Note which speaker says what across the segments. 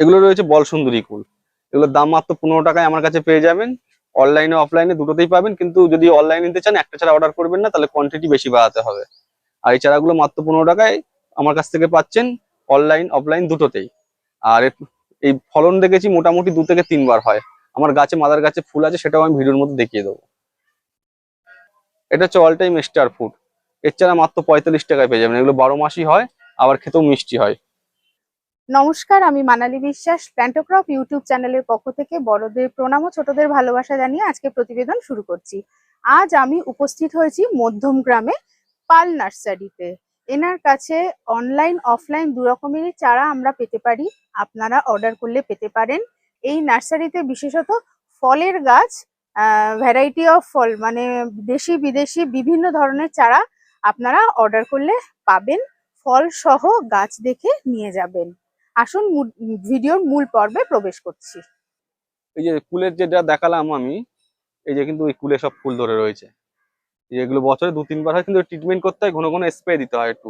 Speaker 1: এগুলো রয়েছে বল সুন্দরী কুল। এগুলোর দাম মাত্র পনেরো টাকায় আমার কাছে পেয়ে যাবেন। অনলাইনে অফলাইনে দুটোতেই পাবেন। কিন্তু যদি অনলাইনে নিতে চান, একটা চারা অর্ডার করবেন না, তাহলে কোয়ান্টিটি বেশি বাড়াতে হবে। আর এই চারাগুলো মাত্র পনেরো টাকায় আমার কাছ থেকে পাচ্ছেন অনলাইন অফলাইন দুটোতেই। আর এই ফলন দেখেছি মোটামুটি দু থেকে তিনবার হয়। আমার গাছে, মাদার গাছে ফুল আছে, সেটাও আমি ভিডিওর মধ্যে দেখিয়ে দেবো। এটা হচ্ছে অল টাইম স্টার ফুড এর চারা মাত্র পঁয়তাল্লিশ টাকায় পেয়ে যাবেন। এগুলো বারো মাসই হয়, আবার খেতেও মিষ্টি হয়।
Speaker 2: নমস্কার, আমি মানালি বিশ্বাস প্ল্যান্টোক্রপ ইউটিউব চ্যানেলের পক্ষ থেকে বড়দের প্রণাম ও ছোটদের ভালোবাসা জানিয়ে আজকে প্রতিবেদন শুরু করছি। আজ আমি উপস্থিত হয়েছি মধ্যম গ্রামে পাল নার্সারিতে। এনার কাছে অনলাইন, অফলাইন দু রকমেরই চারা আমরা পেতে পারি। আপনারা অর্ডার করলে পেতে পারেন। এই নার্সারিতে বিশেষত ফলের গাছ ভ্যারাইটি অফ ফল মানে দেশি বিদেশি বিভিন্ন ধরনের চারা আপনারা অর্ডার করলে পাবেন। ফল সহ গাছ দেখে নিয়ে যাবেন। আসুন ভিডিওর মূল পর্বে প্রবেশ করছি।
Speaker 1: এই যে কুলের যেটা দেখালাম আমি এই যে কিন্তু এই কুলে সব ফুল ধরে রয়েছে। এগুলো বছরে দু তিনবার হয় কিন্তু ট্রিটমেন্ট করতে হয় ঘন ঘন স্প্রে দিতে হয় একটু।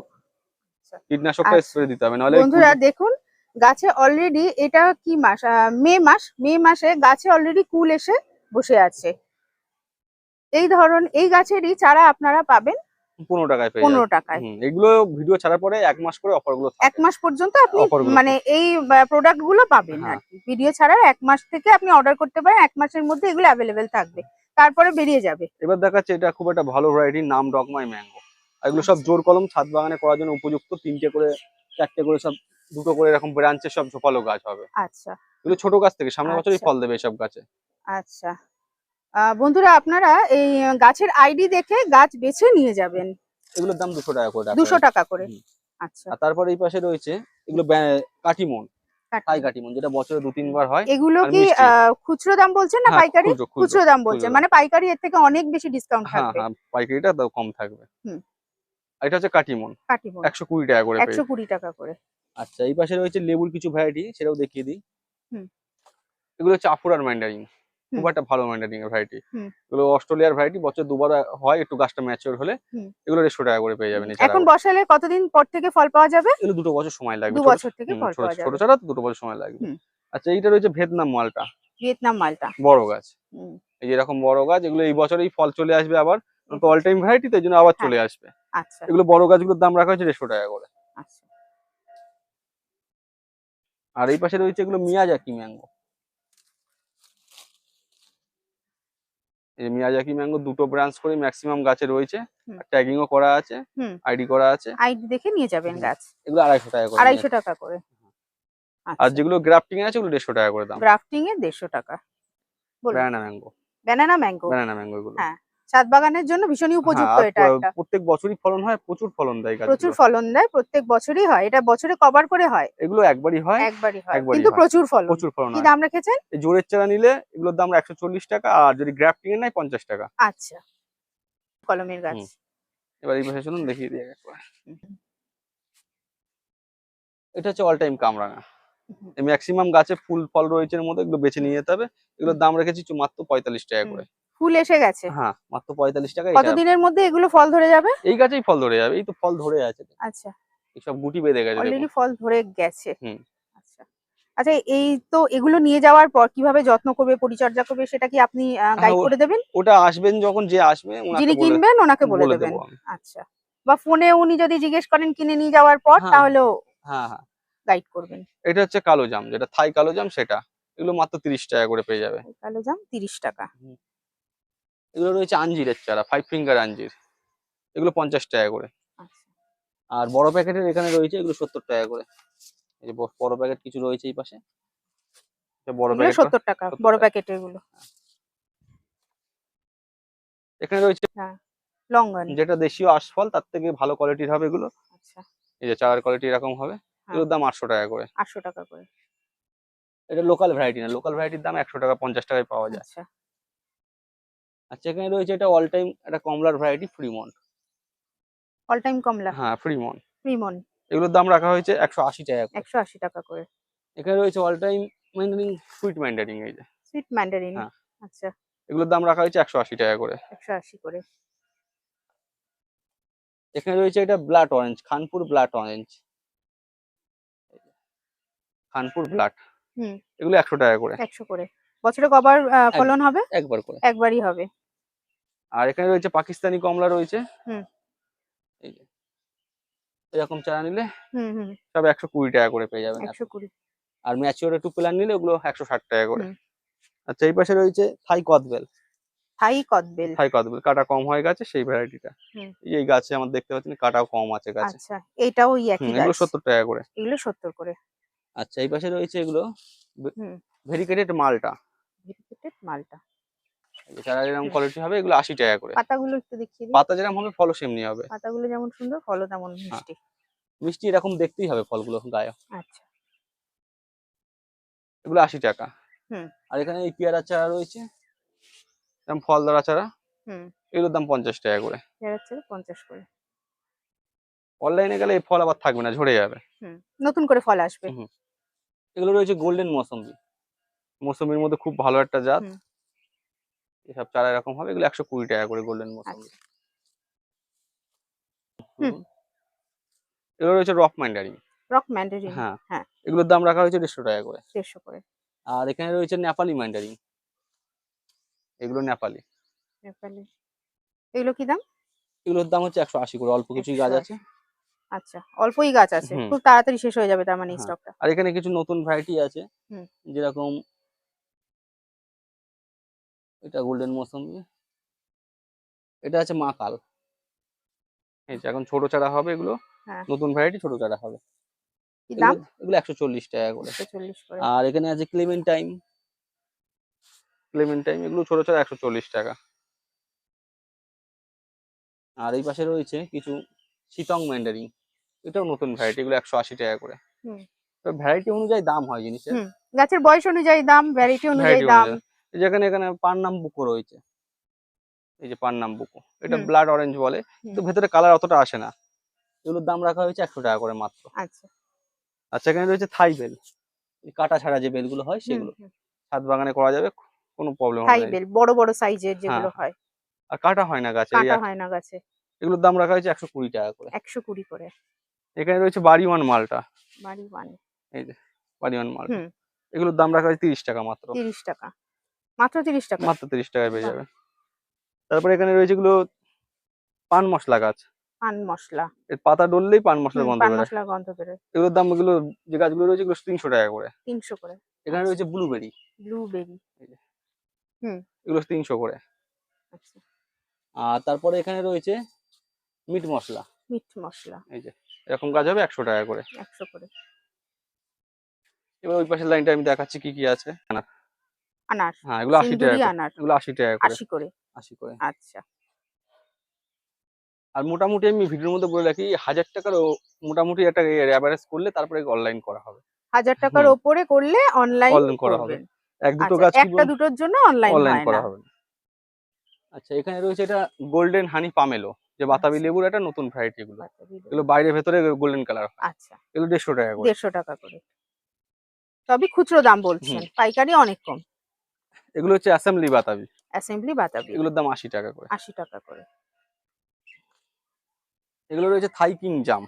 Speaker 1: কীটনাশকটা
Speaker 2: আচ্ছা।
Speaker 1: স্প্রে দিতে হবে নাহলে
Speaker 2: বন্ধুরা দেখুন গাছে অলরেডি এটা কি মাস? মে মাস মে মাসে গাছে অলরেডি কুল এসে বসে আছে। এই ধরন এই গাছেরই চারা আপনারা পাবেন।
Speaker 1: পনেরো টাকায়
Speaker 2: পনেরো টাকায়।
Speaker 1: এগুলো ভিডিও ছাড়ার পরে এক মাস করে অফারগুলো
Speaker 2: এক মাস পর্যন্ত আপনি মানে এই প্রোডাক্টগুলো পাবেন
Speaker 1: হ্যাঁ।
Speaker 2: আর কি ভিডিও ছাড়াও এক মাস থেকে আপনি অর্ডার করতে পারেন এক মাসের মধ্যে এগুলো অ্যাভেলেবেল থাকবে। তারপরে বেরিয়ে যাবে।
Speaker 1: এবার দেখাচ্ছে এটা খুব একটা ভালো ভ্যারাইটির নাম ডগমাই ম্যাঙ্গো এগুলো সব। জোর কলম ছাদ বাগানে করার জন্য উপযুক্ত তিনটে করে চারটে করে সব দুটো করে এরকম ব্রাঞ্চের সব ঝোপালো গাছ হবে।
Speaker 2: আচ্ছা।
Speaker 1: এগুলো ছোট গাছ থেকে সামনের বছরই
Speaker 2: আচ্ছা।
Speaker 1: ফল দেবে এসব গাছে।
Speaker 2: আচ্ছা। বন্ধুরা আপনারা এই গাছের আইডি দেখে গাছ বেছে নিয়ে যাবেন।
Speaker 1: এগুলোর দাম দুশো টাকা করে
Speaker 2: দুশো টাকা করে। আচ্ছা।
Speaker 1: তারপরে এই পাশে রয়েছে এগুলো কাটিমন। কাটিমন। যেটা বছরে দু তিনবার হয়।
Speaker 2: এগুলো কি খুচরো দাম বলছেন না
Speaker 1: হ্যাঁ,
Speaker 2: পাইকারি?
Speaker 1: খুচরো,
Speaker 2: দাম বলছেন মানে পাইকারি এর থেকে অনেক বেশি ডিসকাউন্ট
Speaker 1: হ্যাঁ
Speaker 2: থাকবে।
Speaker 1: হ্যাঁ পাইকারিটা কম থাকবে।
Speaker 2: হুম।
Speaker 1: এটা হচ্ছে কাটিমন। টাকা করে
Speaker 2: একশো
Speaker 1: পেয়ে
Speaker 2: কুড়ি টাকা করে।
Speaker 1: আচ্ছা এই পাশে রয়েছে লেবুর কিছু ভ্যারাইটি সেটাও দেখিয়ে দিই।
Speaker 2: হুম।
Speaker 1: এগুলো হচ্ছে আফুরার ম্যান্ডারিং খুব একটা ভালো ম্যান্ডারিং এর ভ্যারাইটি এগুলো অস্ট্রেলিয়ার ভ্যারাইটি বছর দুবার হয় একটু গাছটা ম্যাচিওর হলে এগুলো দেড়শো টাকা করে পেয়ে যাবেন
Speaker 2: এখন বসালে কতদিন পর থেকে ফল পাওয়া যাবে?
Speaker 1: এগুলো দুটো বছর সময় লাগবে।
Speaker 2: বছর থেকে ফল পাওয়া
Speaker 1: ছোট চারা দুটো বছর সময় লাগবে। আচ্ছা এইটা রয়েছে ভিয়েতনাম মালটা।
Speaker 2: ভিয়েতনাম মালটা।
Speaker 1: বড় গাছ।
Speaker 2: হুম,
Speaker 1: এই যে এরকম বড় গাছ এগুলো এই বছরেই ফল চলে আসবে আবার। তো অল টাইম ভ্যারাইটি তো এই জন্য আবার
Speaker 2: হ্যাঁ।
Speaker 1: চলে আসবে।
Speaker 2: আচ্ছা।
Speaker 1: এগুলো বড় গাছগুলোর দাম রাখা হয়েছে দেড়শো টাকা করে।
Speaker 2: আচ্ছা।
Speaker 1: আর এই পাশে রয়েছে এগুলো মিয়াজাকি ম্যাঙ্গো। এই মিয়াজাকি ম্যাঙ্গো দুটো ব্রাঞ্চ করে ম্যাক্সিমাম গাছে রয়েছে।
Speaker 2: ট্যাগিং
Speaker 1: ট্যাগিংও করা আছে। আইডি করা আছে।
Speaker 2: আইডি দেখে নিয়ে যাবেন গাছ।
Speaker 1: এগুলো আড়াইশো টাকা করে
Speaker 2: আড়াইশো টাকা করে।
Speaker 1: আর
Speaker 2: আচ্ছা।
Speaker 1: যেগুলো গ্রাফটিং আছে ওগুলো দেড়শো টাকা করে দাম।
Speaker 2: গ্রাফটিং এ দেড়শো টাকা।
Speaker 1: Banana mango
Speaker 2: banana mango
Speaker 1: banana mango এগুলো।
Speaker 2: হ্যাঁ, ছাদ বাগানের জন্য ভীষণই
Speaker 1: হ্যাঁ,
Speaker 2: উপযুক্ত এটা একটা।
Speaker 1: প্রত্যেক বছরই ফলন হয় প্রচুর ফলন দেয়
Speaker 2: প্রচুর ফলন দেয় প্রত্যেক বছরই হয়। এটা বছরে কভার করে হয়।
Speaker 1: এগুলো একবারই হয়
Speaker 2: একবারই হয়। কিন্তু প্রচুর ফলন।
Speaker 1: প্রচুর ফলন
Speaker 2: কি দাম রেখেছেন?
Speaker 1: জোরের চারা নিলে এগুলোর দাম একশো চল্লিশ টাকা আর যদি গ্রাফটিং এর নেয় পঞ্চাশ টাকা।
Speaker 2: আচ্ছা। কলমের গাছ।
Speaker 1: এবার এই পাশে শুনুন দেখিয়ে দিই একবার এটা হচ্ছে অল টাইম কামরাঙা। ম্যাক্সিমাম গাছে ফুল ফল রয়েছে এর মধ্যে এগুলো বেছে নিয়ে যেতে হবে। এগুলোর দাম রেখেছি মাত্র পঁয়তাল্লিশ টাকা করে।
Speaker 2: ফুল এসে গেছে।
Speaker 1: হ্যাঁ মাত্র পঁয়তাল্লিশ টাকা
Speaker 2: কতদিনের মধ্যে এগুলো ফল ধরে যাবে?
Speaker 1: এই গাছেই ফল ধরে যাবে এই তো ফল ধরে আছে।
Speaker 2: আচ্ছা।
Speaker 1: এইসব গুটি বেঁধে গেছে
Speaker 2: অলরেডি ফল ধরে গেছে।
Speaker 1: হুম।
Speaker 2: আচ্ছা। আচ্ছা এই তো এগুলো নিয়ে যাওয়ার পর কীভাবে যত্ন করবে পরিচর্যা করবে সেটা কি আপনি গাইড
Speaker 1: হ্যাঁ,
Speaker 2: করে দেবেন?
Speaker 1: ওটা আসবেন যখন যে আসবে
Speaker 2: যিনি কিনবেন ওনাকে বলে দেবেন। আচ্ছা। বা ফোনে উনি যদি জিজ্ঞেস করেন কিনে নিয়ে যাওয়ার পর
Speaker 1: হ্যাঁ।
Speaker 2: তাহলেও
Speaker 1: হ্যাঁ হ্যাঁ।
Speaker 2: গাইড করবেন।
Speaker 1: এটা হচ্ছে কালো জাম যেটা থাই কালো জাম সেটা। এগুলো মাত্র তিরিশ টাকা করে পেয়ে যাবে।
Speaker 2: কালো জাম তিরিশ টাকা।
Speaker 1: এগুলো রয়েছে আঞ্জিরের চারা ফাইভ ফিঙ্গার আঞ্জির। এগুলো পঞ্চাশ টাকা করে।
Speaker 2: আচ্ছা।
Speaker 1: আর বড় প্যাকেটের এখানে রয়েছে এগুলো সত্তর টাকা করে। এই যে বড় প্যাকেট কিছু রয়েছে এই পাশে। বড় প্যাকেট
Speaker 2: সত্তর টাকা বড় প্যাকেটেরগুলো
Speaker 1: এখানে রয়েছে
Speaker 2: লঙ্গন।
Speaker 1: যেটা দেশীয় আশফল তার থেকে ভালো কোয়ালিটির হবে এগুলো।
Speaker 2: আচ্ছা।
Speaker 1: এই যে চারার কোয়ালিটি এরকম হবে। এগুলোর দাম আটশো টাকা করে।
Speaker 2: আটশো টাকা করে।
Speaker 1: এটা লোকাল ভ্যারাইটি না। লোকাল ভ্যারাইটির দাম একশো টাকা পঞ্চাশ টাকায় পাওয়া যায়।
Speaker 2: আচ্ছা
Speaker 1: এখানে রয়েছে এটা অল টাইম একটা কমলার ভ্যারাইটি ফ্রিমন
Speaker 2: অল টাইম কমলা।
Speaker 1: হ্যাঁ ফ্রিমন
Speaker 2: রিমন
Speaker 1: এগুলোর দাম রাখা হয়েছে একশো আশি টাকা করে।
Speaker 2: একশো আশি টাকা করে।
Speaker 1: এখানে রয়েছে all time mandarin sweet mandarin এই যে।
Speaker 2: Sweet mandarin. আচ্ছা।
Speaker 1: এগুলোর দাম রাখা হয়েছে একশো আশি টাকা করে।
Speaker 2: একশো আশি করে।
Speaker 1: এখানে রয়েছে এটা blood orange Khanpur blood orange Khanpur blood
Speaker 2: হুম।
Speaker 1: এগুলো একশো টাকা করে।
Speaker 2: একশো করে। বছরে কবার ফলন হবে?
Speaker 1: একবার করে।
Speaker 2: একবারই হবে।
Speaker 1: আর এখানে রয়েছে পাকিস্তানি কমলা রয়েছে। এই যে। এরকম চারা নিলে
Speaker 2: হুম হুম।
Speaker 1: সব একশো কুড়ি টাকা করে পেয়ে যাবেন আর ম্যাচিওর একটু প্ল্যান নিলে ওগুলো একশো ষাট টাকা করে। আচ্ছা এই পাশে রয়েছে থাই কদবেল।
Speaker 2: থাই কদবেল।
Speaker 1: থাই কদবেল। কাটা কম হয়ে গেছে সেই ভ্যারাইটিটা। এই গাছে আমার দেখতে পাচ্ছেন কাটাও কম আছে গাছে।
Speaker 2: আচ্ছা এটাও ওই একই
Speaker 1: হুম, এগুলো টাকা করে।
Speaker 2: এগুলো করে।
Speaker 1: আচ্ছা এই পাশে রয়েছে এগুলো ভেরিকেটেড মালটা।
Speaker 2: ভেরিকেটেড মালটা।
Speaker 1: যেরকম
Speaker 2: হুম।
Speaker 1: কোয়ালিটি হবে এগুলো আশি টাকা করে।
Speaker 2: পাতাগুলো একটু দেখিয়ে
Speaker 1: পাতা যেরকম হবে ফলও সেমনি হবে।
Speaker 2: পাতাগুলো যেমন সুন্দর ফলও তেমন মিষ্টি।
Speaker 1: মিষ্টি এরকম দেখতেই হবে ফলগুলো গায়ে।
Speaker 2: আচ্ছা।
Speaker 1: এগুলো আশি টাকা।
Speaker 2: হুম।
Speaker 1: আর এখানে এই পেয়ারা চারা রয়েছে যেমন ফল ধরা চারা
Speaker 2: হুম।
Speaker 1: এগুলোর দাম পঞ্চাশ টাকা করে।
Speaker 2: পঞ্চাশ করে।
Speaker 1: অনলাইনে গেলে এই ফল আবার থাকবে না ঝরে যাবে।
Speaker 2: হুম নতুন করে ফল আসবে।
Speaker 1: এগুলো রয়েছে গোল্ডেন মৌসম্বি। মৌসম্বির মধ্যে খুব ভালো একটা জাত। এসব চারা এরকম হবে এগুলো একশো কুড়ি টাকা করে গোল্ডেন মৌসম্বি
Speaker 2: আচ্ছা।
Speaker 1: এগুলো রয়েছে রক ম্যান্ডারিন
Speaker 2: রক ম্যান্ডারিন
Speaker 1: হ্যাঁ।
Speaker 2: হ্যাঁ।
Speaker 1: এগুলোর দাম রাখা হয়েছে দেড়শো টাকা করে।
Speaker 2: দেড়শো করে।
Speaker 1: আর এখানে রয়েছে নেপালি ম্যান্ডারিন এগুলো নেপালি।
Speaker 2: নেপালি। এগুলো কি দাম?
Speaker 1: এগুলোর দাম হচ্ছে একশো আশি করে অল্প কিছুই গাছ আছে।
Speaker 2: আচ্ছা অল্পই গাছ আছে। খুব তাড়াতাড়ি শেষ হয়ে যাবে তার মানে
Speaker 1: হ্যাঁ।
Speaker 2: স্টকটা
Speaker 1: আর এখানে কিছু নতুন ভ্যারাইটি আছে।
Speaker 2: হুম।
Speaker 1: যেরকম এটা গোল্ডেন মৌসুমি। এটা আছে মা কাল। এই যে এখন ছোট চারা হবে এগুলো।
Speaker 2: হ্যাঁ।
Speaker 1: নতুন ভ্যারাইটি ছোট চারা হবে।
Speaker 2: দাম?
Speaker 1: এগুলো- এগুলো একশো চল্লিশ টাকা করে। আর এখানে আছে ক্লেমেন্টাইন ক্লেমেন্টাইন এগুলো ছোট চারা একশো চল্লিশ টাকা। আর এই পাশে রয়েছে কিছু শীতং ম্যান্ডারিন এটাও নতুন ভ্যারাইটি এগুলো একশো আশি টাকা করে।
Speaker 2: হুম।
Speaker 1: ভ্যারাইটি অনুযায়ী দাম হয় জিনিসের।
Speaker 2: গাছের বয়স অনুযায়ী দাম ভ্যারাইটি অনুযায়ী দাম।
Speaker 1: যেখানে এখানে পান্নাম বুকো রয়েছে। এই যে পান্নাম বুকো এটা ব্লাড অরেঞ্জ বলে। তো ভেতরে কালার অতটা আসে না। এগুলোর দাম রাখা হয়েছে একশো টাকা করে মাত্র।
Speaker 2: আচ্ছা।
Speaker 1: আচ্ছা এখানে রয়েছে থাই বেল। এই কাটা ছাড়া যে বেলগুলো হয় সেগুলো। ছাদ বাগানে করা যাবে কোনো প্রবলেম হবে না।
Speaker 2: বেল বড় বড় সাইজের যেগুলো হয়।
Speaker 1: আর কাটা হয় না গাছে
Speaker 2: কাটা হয় না গাছে।
Speaker 1: এগুলোর দাম রাখা হয়েছে একশো কুড়ি টাকা করে।
Speaker 2: একশো কুড়ি করে।
Speaker 1: এখানে রয়েছে বাড়িওয়ান মালটা।
Speaker 2: বাড়ি ওয়ান
Speaker 1: বাড়িওয়ান মালটা।
Speaker 2: হুম।
Speaker 1: এগুলোর দাম রাখা হয়েছে তিরিশ টাকা মাত্র।
Speaker 2: তিরিশ টাকা। মাত্র তিরিশ টাকা।
Speaker 1: মাত্র তিরিশ টাকায় পেয়ে
Speaker 2: বাহ।
Speaker 1: যাবে। তারপরে এখানে রয়েছে এগুলো পান মশলা গাছ।
Speaker 2: পান মশলা।
Speaker 1: এর পাতা ডললেই পান মশলা
Speaker 2: হুম,
Speaker 1: গন্ধ
Speaker 2: পান মশলা গন্ধ বেরোয়।
Speaker 1: এগুলোর দাম এগুলো যে গাছগুলো রয়েছে এগুলো তিনশো টাকা করে।
Speaker 2: তিনশো করে।
Speaker 1: এখানে রয়েছে ব্লুবেরি।
Speaker 2: ব্লুবেরি।
Speaker 1: এগুলো তিনশো করে।
Speaker 2: আচ্ছা।
Speaker 1: আর তারপরে এখানে রয়েছে মিট মশলা।
Speaker 2: মিট মশলা।
Speaker 1: এই যে এরকম গাছ হবে একশো টাকা করে।
Speaker 2: একশো করে।
Speaker 1: এবার ওই পাশের লাইনটা আমি দেখাচ্ছি কি কি আছে।
Speaker 2: আনার
Speaker 1: হ্যাঁ এগুলো আশি টাকা
Speaker 2: আনার
Speaker 1: এগুলো আশি টাকা করে
Speaker 2: আশি করে।
Speaker 1: আশি করে।
Speaker 2: আচ্ছা।
Speaker 1: আর মোটামুটি আমি ভিডিওর মধ্যে বলে রাখি হাজার টাকার মোটামুটি একটা অ্যাভারেজ করলে তারপরে অনলাইন করা হবে।
Speaker 2: হাজার টাকার। ওপরে করলে অনলাইন
Speaker 1: করা হবে। এক দুটো
Speaker 2: আচ্ছা
Speaker 1: গাছ
Speaker 2: একটা দুটোর জন্য অনলাইন
Speaker 1: অনলাইন করা হবে। আচ্ছা এখানে রয়েছে এটা গোল্ডেন হানি পামেলো যে বাতাবি
Speaker 2: আচ্ছা।
Speaker 1: লেবুর একটা নতুন ভ্যারাইটি এগুলো। এগুলো বাইরে ভেতরে গোল্ডেন কালার
Speaker 2: আচ্ছা।
Speaker 1: এগুলো দেড়শো টাকা করে।
Speaker 2: দেড়শো টাকা করে। সবই খুচরো দাম বলছেন পাইকারি অনেক কম।
Speaker 1: এগুলো হচ্ছে অ্যাসেম্বলি বাতাবি।
Speaker 2: অ্যাসেম্বলি বাতাবি।
Speaker 1: এগুলোর দাম আশি টাকা করে।
Speaker 2: আশি টাকা করে।
Speaker 1: এগুলো রয়েছে থাইকিং জাম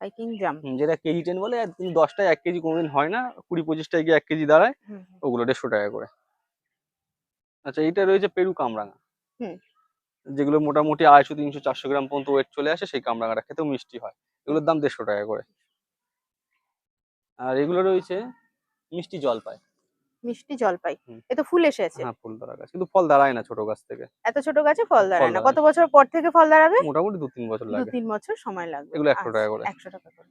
Speaker 2: পাইকিং জাম
Speaker 1: যেটা কেজি টেন বলে আর কিন্তু দশটায় এক কেজি কোনোদিন হয় না কুড়ি পঁচিশটায় গিয়ে এক কেজি দাঁড়ায়। ওগুলো দেড়শো টাকা করে। আচ্ছা এইটা রয়েছে পেরু কামরাঙা।
Speaker 2: হুম।
Speaker 1: যেগুলো মোটামুটি আড়াইশো তিনশো চারশো গ্রাম পর্যন্ত ওয়েট চলে আসে সেই কামরাঙাটা খেতেও মিষ্টি হয়। এগুলোর দাম দেড়শো টাকা করে। আর এগুলো রয়েছে মিষ্টি জলপাই।
Speaker 2: মিষ্টি জলপাই। এ তো ফুল এসেছে।
Speaker 1: হ্যাঁ ফুল ধরা গাছ। কিন্তু ফল দাঁড়ায় না ছোট গাছ থেকে।
Speaker 2: এত ছোট গাছে ফল দাঁড়ায় না। কত বছর পর থেকে ফল দাঁড়াবে?
Speaker 1: মোটামুটি দু তিন বছর
Speaker 2: দু
Speaker 1: লাগে।
Speaker 2: তিন বছর সময় লাগবে।
Speaker 1: এগুলো 100 টাকা করে।
Speaker 2: একশো টাকা করে।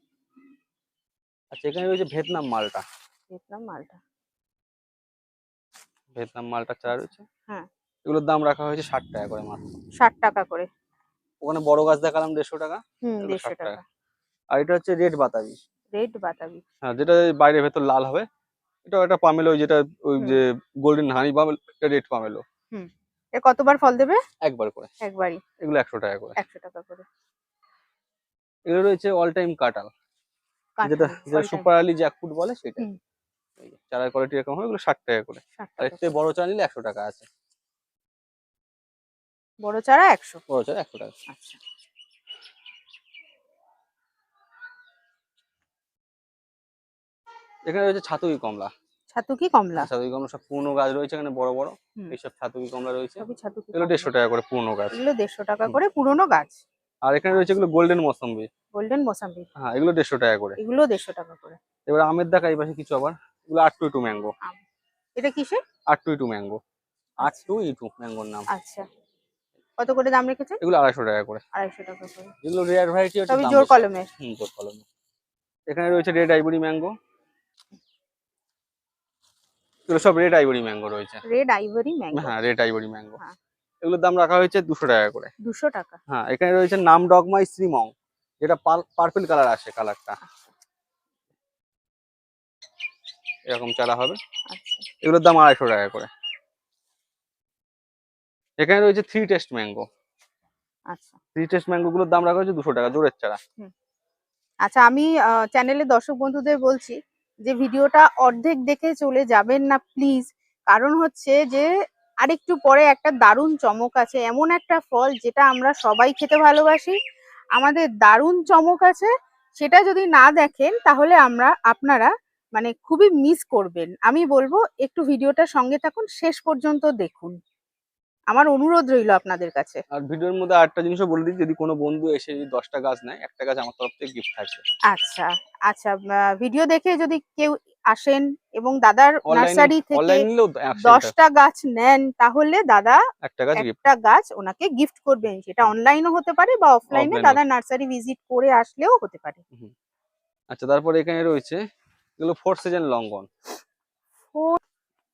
Speaker 1: আচ্ছা এখানে রয়েছে ভিয়েতনাম মালটা।
Speaker 2: ভিয়েতনাম মালটা।
Speaker 1: ভিয়েতনাম মালটা চারা রয়েছে
Speaker 2: হ্যাঁ।
Speaker 1: এগুলোর দাম রাখা হয়েছে ষাট টাকা করে মাত্র।
Speaker 2: ষাট টাকা করে।
Speaker 1: ওখানে বড় গাছ দেখালাম দেড়শো টাকা।
Speaker 2: হুম
Speaker 1: 60 টাকা।
Speaker 2: টাকা।
Speaker 1: আর এটা হচ্ছে রেড বাতাবি।
Speaker 2: রেড বাতাবি।
Speaker 1: হ্যাঁ যেটা বাইরে ভেতর লাল হবে। এটা একটা পামেলো ওই যেটা ওই যে গোল্ডেন হানি পামেলো এটা রেড পামেলো।
Speaker 2: এ কতবার ফল দেবে?
Speaker 1: একবার করে।
Speaker 2: একবারই।
Speaker 1: এগুলো একশো টাকা করে।
Speaker 2: একশো টাকা করে।
Speaker 1: এগুলো রয়েছে অল টাইম কাটাল যেটা যেটা সুপার আলি জ্যাকফুট বলে সেটা। চারার কোয়ালিটি এরকম হয় এগুলো ষাট টাকা করে। আর থেকে বড় চারা নিলে একশো টাকা আছে।
Speaker 2: বড় চারা একশো।
Speaker 1: বড় চারা একশো টাকা।
Speaker 2: আচ্ছা।
Speaker 1: এখানে রয়েছে ছাতুই কমলা।
Speaker 2: ছাতুকি কমলা?
Speaker 1: ছাতুকি কমলা সব পুরনো গাছ রয়েছে এখানে বড় বড়। এইসব ছাতুকি কমলা রয়েছে।
Speaker 2: ছাতুকি
Speaker 1: এগুলো। দেড়শো টাকা করে পুরনো গাছ।
Speaker 2: এগুলো দেড়শো টাকা করে পুরনো গাছ।
Speaker 1: আর এখানে রয়েছে এগুলো গোল্ডেন মৌসম্বি।
Speaker 2: গোল্ডেন মোসাম্বি।
Speaker 1: হ্যাঁ এগুলো দেড়শো টাকা করে।
Speaker 2: এগুলো দেড়শো টাকা করে।
Speaker 1: এবার আমের দেখা এই পাশে কিছু আবার। এগুলো আট টু টু ম্যাঙ্গো।
Speaker 2: এটা কিসের?
Speaker 1: আট টু টু ম্যাঙ্গো। আট টু ইটু ম্যাঙ্গোর নাম।
Speaker 2: আচ্ছা। কত করে দাম রেখেছেন?
Speaker 1: এগুলো আড়াইশো টাকা করে।
Speaker 2: আড়াইশো টাকা করে।
Speaker 1: যেগুলো রেয়ার ভ্যারাইটি হচ্ছে
Speaker 2: জোর
Speaker 1: বেশি।
Speaker 2: কলমের
Speaker 1: হুম জোর কলমে। এখানে রয়েছে রেড আইভরি ম্যাঙ্গো। এগুলো সব রেড আইভরি ম্যাঙ্গো রয়েছে।
Speaker 2: রেড আইভরি ম্যাঙ্গো
Speaker 1: হ্যাঁ রেড আইভরি ম্যাঙ্গো
Speaker 2: হ্যাঁ।
Speaker 1: এগুলোর দাম রাখা হয়েছে দুশো টাকা করে।
Speaker 2: দুশো টাকা।
Speaker 1: হ্যাঁ এখানে রয়েছে নাম ডগমাই শ্রীমং যেটা পার্পল কালার আসে কালারটা এরকম চারা হবে।
Speaker 2: আচ্ছা।
Speaker 1: এগুলোর দাম আড়াইশো টাকা করে। এখানে রয়েছে থ্রি টেস্ট ম্যাঙ্গো
Speaker 2: আচ্ছা।
Speaker 1: থ্রি টেস্ট ম্যাঙ্গো গুলোর দাম রাখা হয়েছে দুশো টাকা জোরের চারা।
Speaker 2: আচ্ছা আমি চ্যানেলে দর্শক বন্ধুদের বলছি যে ভিডিওটা অর্ধেক দেখে চলে যাবেন না প্লিজ কারণ হচ্ছে যে আরেকটু পরে একটা দারুণ চমক আছে। এমন একটা ফল যেটা আমরা সবাই খেতে ভালোবাসি। আমাদের দারুণ চমক আছে। সেটা যদি না দেখেন, তাহলে আমরা, আপনারা মানে খুবই মিস করবেন। আমি বলব, একটু ভিডিওটা সঙ্গে থাকুন, শেষ পর্যন্ত দেখুন। আমার অনুরোধ রইল আপনাদের কাছে।
Speaker 1: আর ভিডিওর মধ্যে আরেকটা জিনিসও বলে দিই যদি কোনো বন্ধু এসে যদি দশটা গাছ নেয় একটা গাছ আমার তরফ থেকে গিফট থাকবে।
Speaker 2: আচ্ছা আচ্ছা ভিডিও দেখে যদি কেউ আসেন এবং দাদার নার্সারি থেকে দশটা গাছ নেন তাহলে দাদা
Speaker 1: একটা গাছ
Speaker 2: ওনাকে গিফট করবেন। সেটা অনলাইনও হতে পারে বা অফলাইনে। দাদা নার্সারি ভিজিট করে আসলেও হতে পারে।
Speaker 1: আচ্ছা তারপরে এখানে রয়েছে এগুলো four season longan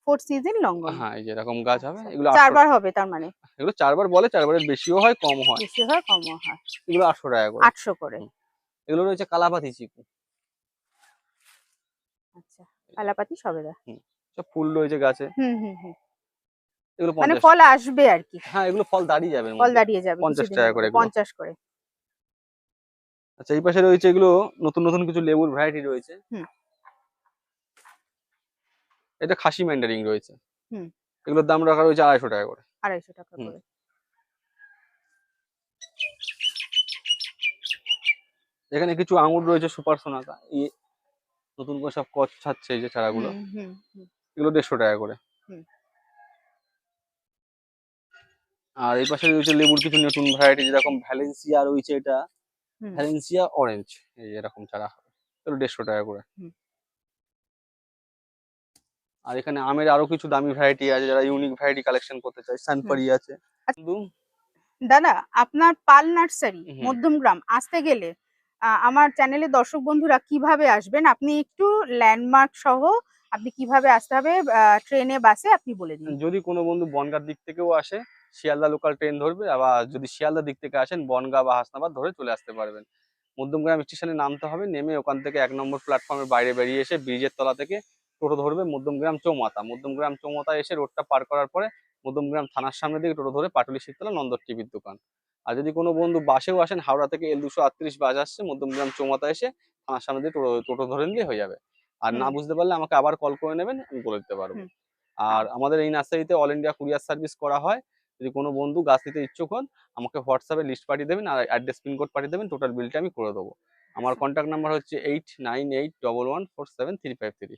Speaker 2: four season longan.
Speaker 1: হ্যাঁ এই যে এরকম গাছ হবে এগুলো
Speaker 2: চারবার হবে তার মানে।
Speaker 1: এগুলো চারবার বলে চারবারের বেশিও হয় কম হয়।
Speaker 2: বেশি হয় কমও হয়।
Speaker 1: এগুলো আটশো টাকা করে।
Speaker 2: আটশো করে।
Speaker 1: এগুলো রয়েছে কালাপাতি চিকু।
Speaker 2: আচ্ছা কালাপাতি সবে সবেদা
Speaker 1: সব ফুল রয়েছে গাছে।
Speaker 2: হুম হুম হুম।
Speaker 1: এগুলো
Speaker 2: মানে ফল আসবে আর কি।
Speaker 1: হ্যাঁ এগুলো ফল দাঁড়িয়ে যাবে
Speaker 2: ফল দাঁড়িয়ে যাবে
Speaker 1: 50 টাকা করে
Speaker 2: মধ্যে।
Speaker 1: এগুলো।
Speaker 2: পঞ্চাশ করে।
Speaker 1: আচ্ছা এই পাশে রয়েছে এগুলো নতুন নতুন কিছু লেবুর ভ্যারাইটি রয়েছে।
Speaker 2: হুম।
Speaker 1: এটা খাসি ম্যান্ডারিং রয়েছে।
Speaker 2: হুম।
Speaker 1: এগুলোর দাম রাখা রয়েছে আড়াইশো টাকা করে।
Speaker 2: আড়াইশো টাকা করে।
Speaker 1: এখানে কিছু আঙুর রয়েছে সুপার সোনাকা এই নতুন করে সব কচ ছাড়ছে এই যে চারাগুলো। এগুলো দেড়শো টাকা করে। আর এই পাশে রয়েছে লেবুর কিছু নতুন ভ্যারাইটি যেরকম ভ্যালেন্সিয়া রয়েছে এটা। ভ্যালেন্সিয়া অরেঞ্জ এই এরকম চারা। এগুলো দেড়শো টাকা করে। আর এখানে আমের আরও কিছু দামি ভ্যারাইটি আছে যারা ইউনিক ভ্যারাইটি কালেকশন করতে চায়। সানপারি আছে।
Speaker 2: আচ্ছা। দাদা আপনার পাল নার্সারি। মধ্যমগ্রাম আসতে গেলে আমার চ্যানেলে দর্শক বন্ধুরা কীভাবে আসবেন? আপনি একটু ল্যান্ডমার্ক সহ আপনি কীভাবে আসতে হবে ট্রেনে বাসে আপনি বলে দিন।
Speaker 1: যদি কোনো বন্ধু বনগার দিক থেকেও আসে শিয়ালদা লোকাল ট্রেন ধরবে আবার যদি শিয়ালদা দিক থেকে আসেন বনগা বা হাসনাবাদ ধরে চলে আসতে পারবেন। মধ্যমগ্রাম স্টেশনে নামতে হবে নেমে ওখান থেকে এক নম্বর প্ল্যাটফর্মের বাইরে বেরিয়ে এসে ব্রিজের তলা থেকে টোটো ধরবে মধ্যমগ্রাম চৌমাতা। মধ্যমগ্রাম চৌমাতা এসে রোডটা পার করার পরে মধ্যমগ্রাম থানার সামনে দিকে টোটো ধরে পাটুলি শিবতলা নন্দর টিভির দোকান। আর যদি কোনো বন্ধু বাসেও আসেন হাওড়া থেকে এল দুশো আটত্রিশ বাস আসছে মধ্যমগ্রাম চৌমাতা এসে থানার সামনে দিয়ে টোটো টোটো ধরে নিলে হয়ে যাবে। আর না বুঝতে পারলে আমাকে আবার কল করে নেবেন আমি বলে দিতে পারব। আর আমাদের এই নার্সারিতে অল ইন্ডিয়া কুরিয়ার সার্ভিস করা হয়। যদি কোনো বন্ধু গাছ নিতে ইচ্ছুক হন আমাকে হোয়াটসঅ্যাপে লিস্ট পাঠিয়ে দেবেন আর অ্যাড্রেস পিনকোড পাঠিয়ে দেবেন টোটাল বিলটা আমি করে দেবো। আমার কন্ট্যাক্ট নাম্বার হচ্ছে eight nine eight double one four seven three five three.